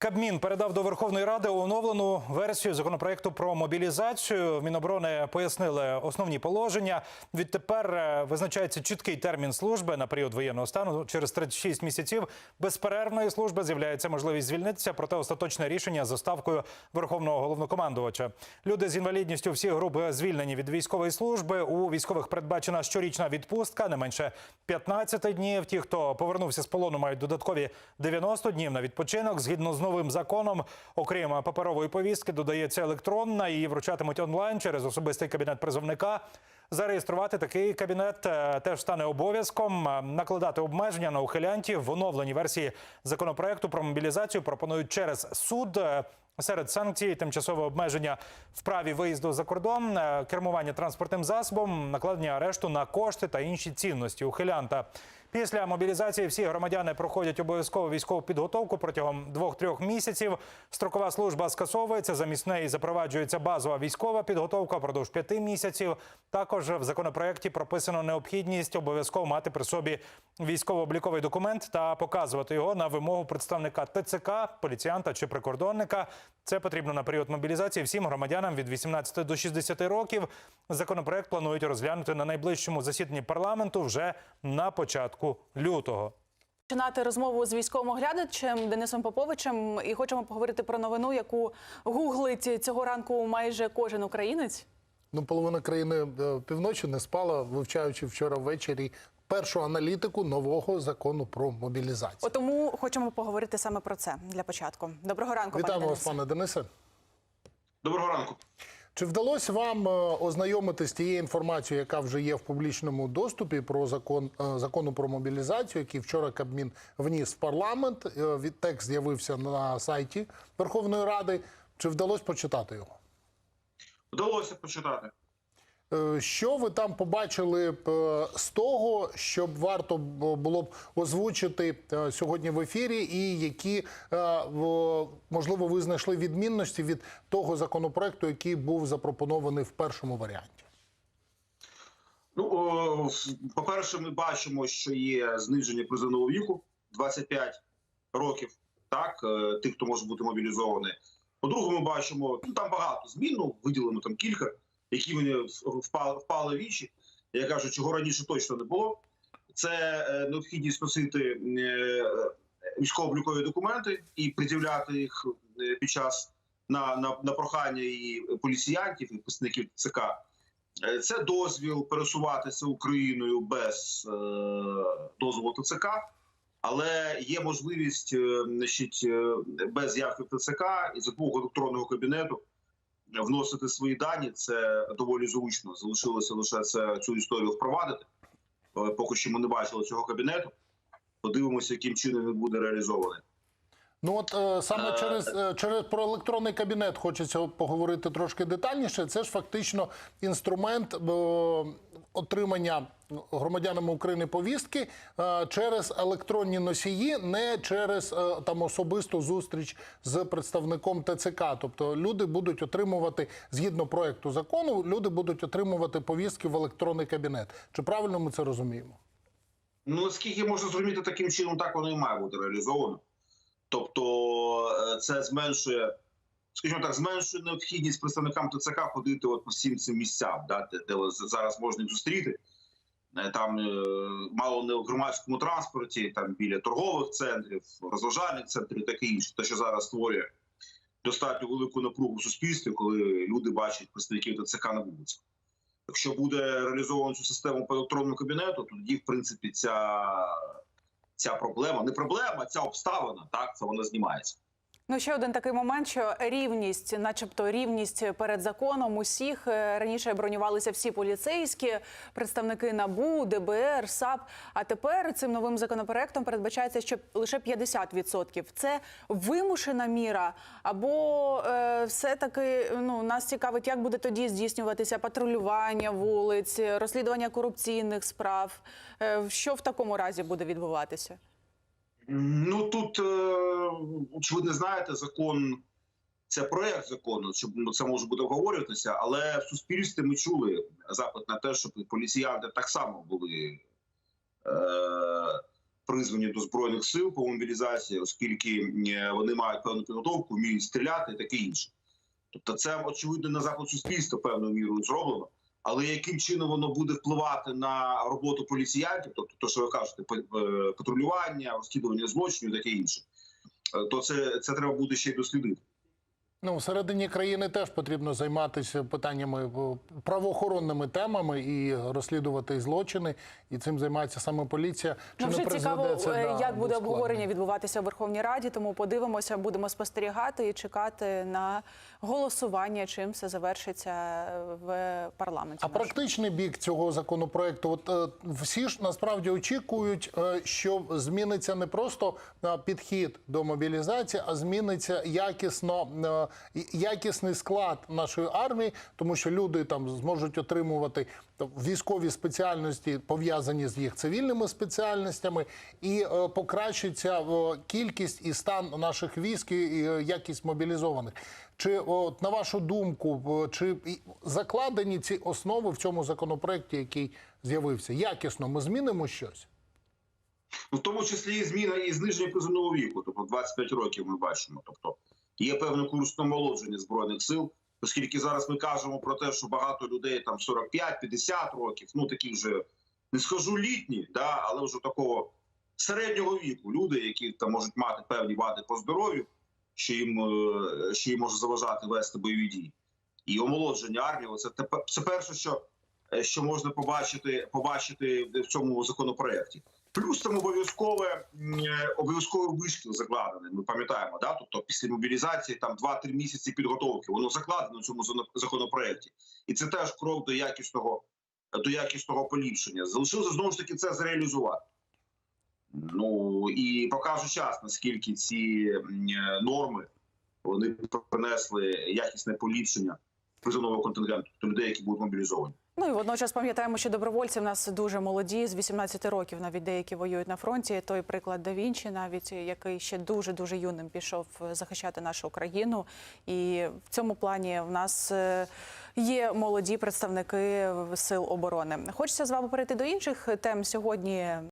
Кабмін передав до Верховної Ради оновлену версію законопроекту про мобілізацію. Міноборони пояснили основні положення. Відтепер е, визначається чіткий термін служби на період воєнного стану. Через 36 місяців безперервної служби з'являється можливість звільнитися. Проте остаточне рішення за ставкою Верховного головнокомандувача. Люди з інвалідністю всіх груп звільнені від військової служби. У військових передбачена щорічна відпустка, не менше 15 днів. Ті, хто повернувся з полону, мають додаткові 90 днів на відпочинок. Згідно з новим законом, окрім паперової повістки, додається електронна. Її вручатимуть онлайн через особистий кабінет призовника. Зареєструвати такий кабінет е, теж стане обов'язком. Е, Накладати обмеження на ухилянтів в оновленій версії законопроекту про мобілізацію пропонують через суд. Е, Серед санкцій тимчасове обмеження в праві виїзду за кордон, кермування транспортним засобом, накладення арешту на кошти та інші цінності ухилянта. Після мобілізації всі громадяни проходять обов'язкову військову підготовку протягом двох-трьох місяців. Строкова служба скасовується. Замість неї запроваджується базова військова підготовка впродовж п'яти місяців. Також в законопроекті прописано необхідність обов'язково мати при собі військово-обліковий документ та показувати його на вимогу представника ТЦК, поліціянта чи прикордонника. Це потрібно на період мобілізації всім громадянам від 18 до 60 років. Законопроект планують розглянути на найближчому засіданні парламенту вже на початку лютого. Починати розмову з військовим оглядачем Денисом Поповичем і хочемо поговорити про новину, яку гуглить цього ранку майже кожен українець. Ну, половина країни е, півночі не спала, вивчаючи вчора ввечері першу аналітику нового закону про мобілізацію. От тому хочемо поговорити саме про це для початку. Доброго ранку, Вітаємо пане вас, пане Денисе. Доброго ранку. Чи вдалося вам е, ознайомитися з тією інформацією, яка вже є в публічному доступі про закон е, закону про мобілізацію, який вчора Кабмін вніс в парламент? Е, текст з'явився на сайті Верховної Ради. Чи вдалося почитати його? Вдалося почитати. Е, Що ви там побачили е, з того, щоб варто було б озвучити е, сьогодні в ефірі, і які е, можливо ви знайшли відмінності від того законопроекту, який був запропонований в першому варіанті? Ну, по-перше, ми бачимо, що є зниження призовного віку 25 років, так, е, тих, хто може бути мобілізований. По-друге, ми бачимо, ну там багато змін, ну, виділено там кілька, які мені впали, впали в вічі. Я кажу, чого раніше точно не було. Це е, необхідність носити е, військово-облікові документи і пред'являти їх е, під час на, на, на прохання і поліціянтів, і представників ЦК. Це дозвіл пересуватися Україною без е, дозволу ТЦК, але є можливість значить, без явки ТЦК і за двох електронного кабінету вносити свої дані. Це доволі зручно. Залишилося лише це цю історію впровадити. Поки що ми не бачили цього кабінету. Подивимося, яким чином він буде реалізований. Ну от е, саме Е, через, е, через про електронний кабінет хочеться поговорити трошки детальніше. Це ж фактично інструмент е, отримання громадянами України повістки е, через електронні носії, не через е, там особисту зустріч з представником ТЦК. Тобто люди будуть отримувати згідно проекту закону, люди будуть отримувати повістки в електронний кабінет. Чи правильно ми це розуміємо? Ну, наскільки можна зрозуміти таким чином, так воно і має бути реалізовано. Тобто, е, це зменшує, скажімо так, зменшує необхідність представникам ТЦК ходити от по всім цим місцям, да, де, де зараз можна зустріти. Е, Там е, мало не в громадському транспорті, там біля торгових центрів, розважальних центрів, таке інше, те, що зараз створює достатньо велику напругу в суспільстві, коли люди бачать представників ТЦК на вулицях. Якщо буде реалізовано цю систему по електронному кабінету, то тоді, в принципі, ця, ця проблема, не проблема, ця обставина, так, це вона знімається. Ну ще один такий момент, що рівність, начебто рівність перед законом усіх Е, раніше бронювалися всі поліцейські, представники НАБУ, ДБР, САП. А тепер цим новим законопроектом передбачається, що лише 50%. Це вимушена міра, або е, все таки ну нас цікавить, як буде тоді здійснюватися патрулювання вулиць, розслідування корупційних справ. Е, що в такому разі буде відбуватися? Ну тут, е, ви не знаєте, закон це проект закону, щоб ну, це може буде обговорюватися, але в суспільстві ми чули запит на те, щоб поліціянти так само були е, призвані до збройних сил по мобілізації, оскільки е, вони мають певну підготовку, вміють стріляти і таке інше. Тобто, це очевидно на заклад суспільства певною мірою зроблено. Але яким чином воно буде впливати на роботу поліціянтів, тобто то, що ви кажете, е, патрулювання, розслідування злочинів, таке інше, е, то це, це треба буде ще й дослідити. Ну, всередині країни теж потрібно займатися питаннями е, правоохоронними темами і розслідувати злочини. І цим займається саме поліція. Чи Ну, не вже цікаво, це е, як буде обговорення відбуватися в Верховній Раді. Тому подивимося, будемо спостерігати і чекати на голосування, чим все завершиться в парламенті. А нашому. практичний бік цього законопроекту, от е, всі ж насправді очікують, е, що зміниться не просто е, підхід до мобілізації, а зміниться якісно е, якісний склад нашої армії, тому що люди там зможуть отримувати військові спеціальності пов'язані з їх цивільними спеціальностями, і е, покращиться е, кількість і стан наших військ і е, якість мобілізованих. Чи от на вашу думку, чи закладені ці основи в цьому законопроекті, який з'явився? Якісно ми змінимо щось? Ну, в тому числі і зміна і зниження призовного віку, тобто 25 років ми бачимо. Тобто є певний курс омолодження збройних сил, оскільки зараз ми кажемо про те, що багато людей там 45-50 років, ну такі вже не скажу літні, да, але вже такого середнього віку. Люди, які там можуть мати певні вади по здоров'ю, що їм е, що їм може заважати вести бойові дії. І омолодження армії це це перше, що, е, що можна побачити, побачити в цьому законопроекті. Плюс там обов'язкове е, обов'язковий вишкіл закладений. Ми пам'ятаємо, да? тобто після мобілізації там 2-3 місяці підготовки. Воно закладено в цьому законопроекті, і це теж крок до якісного до якісного поліпшення. Залишилося знову ж таки це зреалізувати. Ну і покаже час, наскільки ці е, норми вони принесли якісне поліпшення призовного контингенту, тобто людей, які будуть мобілізовані. Ну і водночас пам'ятаємо, що добровольці в нас дуже молоді, з 18 років навіть деякі воюють на фронті. Той приклад да Вінчі, навіть який ще дуже дуже юним пішов захищати нашу країну. І в цьому плані в нас е, є молоді представники сил оборони. Хочеться з вами перейти до інших тем сьогодні.